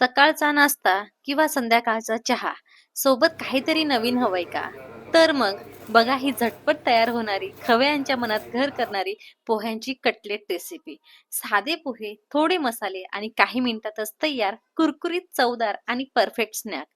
सकाळचा नाश्ता किंवा संध्याकाळचा चहा सोबत काहीतरी नवीन हवंय का? तर मग बघा ही झटपट तयार होणारी खवयांच्या मनात घर करणारी पोह्यांची कटलेट रेसिपी साधे पोहे थोडे मसाले आणि काही मिनिटातच तयार कुरकुरीत चवदार आणि परफेक्ट स्नॅक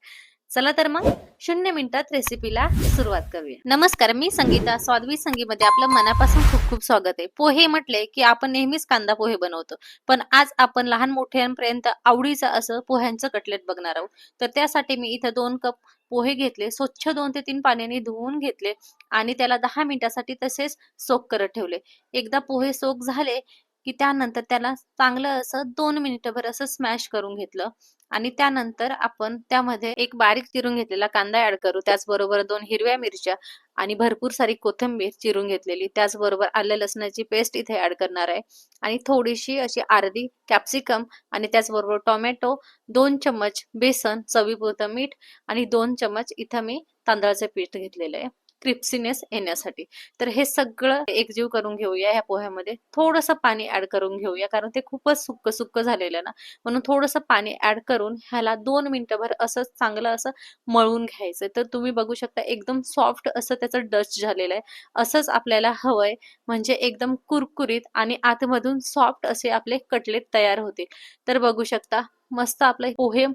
चला तर मग शून्य मिनिटात रेसिपीला सुरुवात करूया. नमस्कार मी संगीता. स्वादवी संगीमध्ये आपलं मनापासून खूप खूप स्वागत आहे. पोहे म्हटले की आपण नेहमीच कांदा पोहे बनवतो पण आज आपण लहान मोठ्यांपर्यंत आवडीचं असं पोह्यांचं कटलेट बघणार आहोत. तर त्यासाठी मी इथं दोन कप पोहे घेतले स्वच्छ दोन ते तीन पाण्याने धुवून घेतले आणि त्याला दहा मिनिटासाठी तसेच सोक करत ठेवले. एकदा पोहे सोक झाले की त्यानंतर त्याला चांगलं असं दोन मिनिटभर असं स्मॅश करून घेतलं. आणि त्यानंतर आपण त्यामध्ये एक बारीक चिरून घेतलेला कांदा ऍड करू. त्याचबरोबर दोन हिरव्या मिरच्या आणि भरपूर सारी कोथिंबीर चिरून घेतलेली. त्याचबरोबर आलं लसणाची पेस्ट इथे ऍड करणार आहे. आणि थोडीशी अशी अर्धी कॅप्सिकम आणि त्याचबरोबर टोमॅटो दोन चम्मच बेसन चवीपुरतं मीठ आणि दोन चम्मच इथं मी तांदळाचं पीठ घेतलेलं आहे. क्रिप्सीनेस येण्यासाठी. तर हे सगळं एकजीव करून घेऊया ह्या पोह्यामध्ये. थोडंसं पाणी ऍड करून घेऊया कारण ते खूपच सुक्क सुक्क झालेलं ना. म्हणून थोडंसं पाणी ऍड करून ह्याला दोन मिनिटभर असं चांगलं असं मळून घ्यायचं. तर तुम्ही बघू शकता एकदम सॉफ्ट असं त्याचं डस्ट झालेलं आहे. असंच आपल्याला हवंय म्हणजे एकदम कुरकुरीत आणि आतमधून सॉफ्ट असे आपले कटलेट तयार होतील. तर बघू शकता मस्त आपले पोहे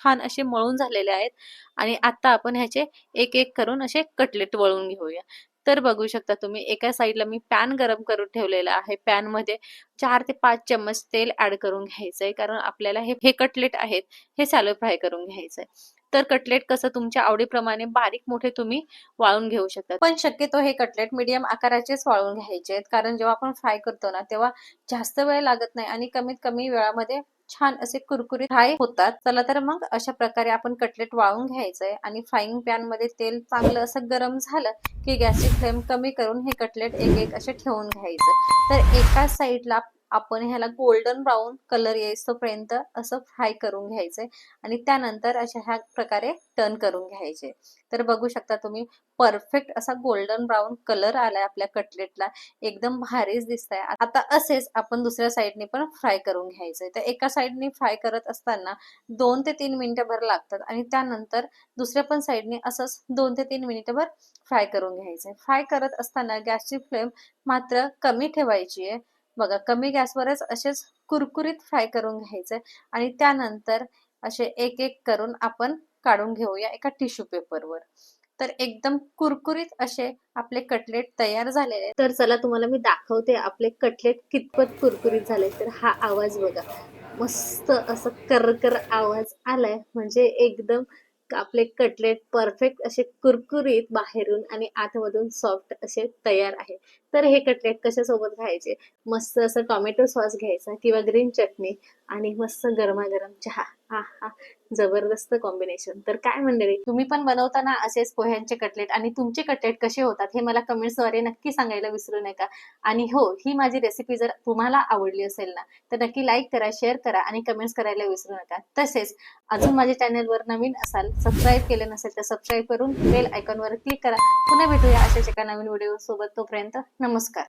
छान असे मळून झालेले आहेत. आणि आता आपण ह्याचे एक एक करून असे कटलेट वळून घेऊया. तर बघू शकता तुम्ही एका साईडला मी पॅन गरम करून ठेवलेला आहे. पॅनमध्ये चार ते पाच चम्मच तेल ऍड करून घ्यायचंय. कारण आपल्याला हे हे कटलेट आहेत हे सॅलो फ्राय करून घ्यायचंय. तर कटलेट कसं तुमच्या आवडीप्रमाणे बारीक मोठे तुम्ही वाळून घेऊ शकता. पण शक्यतो हे कटलेट मीडियम आकाराचेच वाळून घ्यायचे आहेत. कारण जेव्हा आपण फ्राय करतो ना तेव्हा जास्त वेळ लागत नाही आणि कमीत कमी वेळामध्ये छान असे कुरकुरीत फ्राय होतात. चला तर मग अशा प्रकारे आपण कटलेट वाळून घ्यायचंय आणि फ्राईंग पॅनमध्ये तेल चांगलं असं गरम झालं की गॅसची फ्लेम कमी करून हे कटलेट एक एक असे ठेवून घ्यायचं. तर एका साईडला आपण ह्याला गोल्डन ब्राऊन कलर येईस्तोपर्यंत असं फ्राय करून घ्यायचंय. आणि त्यानंतर अशा ह्या प्रकारे टर्न करून घ्यायचे. तर बघू शकता तुम्ही परफेक्ट असा गोल्डन ब्राऊन कलर आलाय आपल्या कटलेटला एकदम भारीच दिसत आहे आता असेच आपण दुसऱ्या साईडने पण फ्राय करून घ्यायचंय. तर एका साईडने फ्राय करत असताना दोन ते तीन मिनिटं लागतात. आणि त्यानंतर दुसऱ्या पण साईडने असंच दोन ते तीन मिनिटभर फ्राय करून घ्यायचंय. फ्राय करत असताना गॅसची फ्लेम मात्र कमी ठेवायची आहे बघा कमी गॅसवरच असेच कुरकुरीत फ्राय करून घ्यायचे आणि त्यानंतर असे एक एक करून आपण काढून घेऊया एका टिश्यू पेपरवर. तर एकदम कुरकुरीत असे आपले कटलेट तयार झालेले तर चला तुम्हाला मी दाखवते आपले कटलेट कितपत कुरकुरीत झाले तर हा आवाज बघा मस्त असं करकर आवाज आलाय. म्हणजे एकदम आपले कटलेट परफेक्ट असे कुरकुरीत बाहेरून आणि आतमधून सॉफ्ट असे तयार आहे. तर हे कटलेट कशासोबत खायचे मस्त असं टोमॅटो सॉस घ्यायचा किंवा ग्रीन चटणी आणि मस्त गरमागरम चहा. हा हा. जबरदस्त कॉम्बिनेशन तर काय मंडळी तुम्ही पण बनवताना असेच पोह्यांचे कटलेट आणि तुमचे कटलेट कसे होतात हे मला कमेंट्सद्वारे नक्की सांगायला विसरू नका. आणि हो ही माझी रेसिपी जर तुम्हाला आवडली असेल ना तर नक्की लाईक करा शेअर करा आणि कमेंट्स करायला विसरू नका. तसेच अजून माझ्या चॅनलवर नवीन असाल सबस्क्राईब केले नसेल तर सबस्क्राईब करून बेल आयकॉनवर क्लिक करा. पुन्हा भेटूया अशाच एका नवीन व्हिडिओ सोबत तोपर्यंत नमस्कार.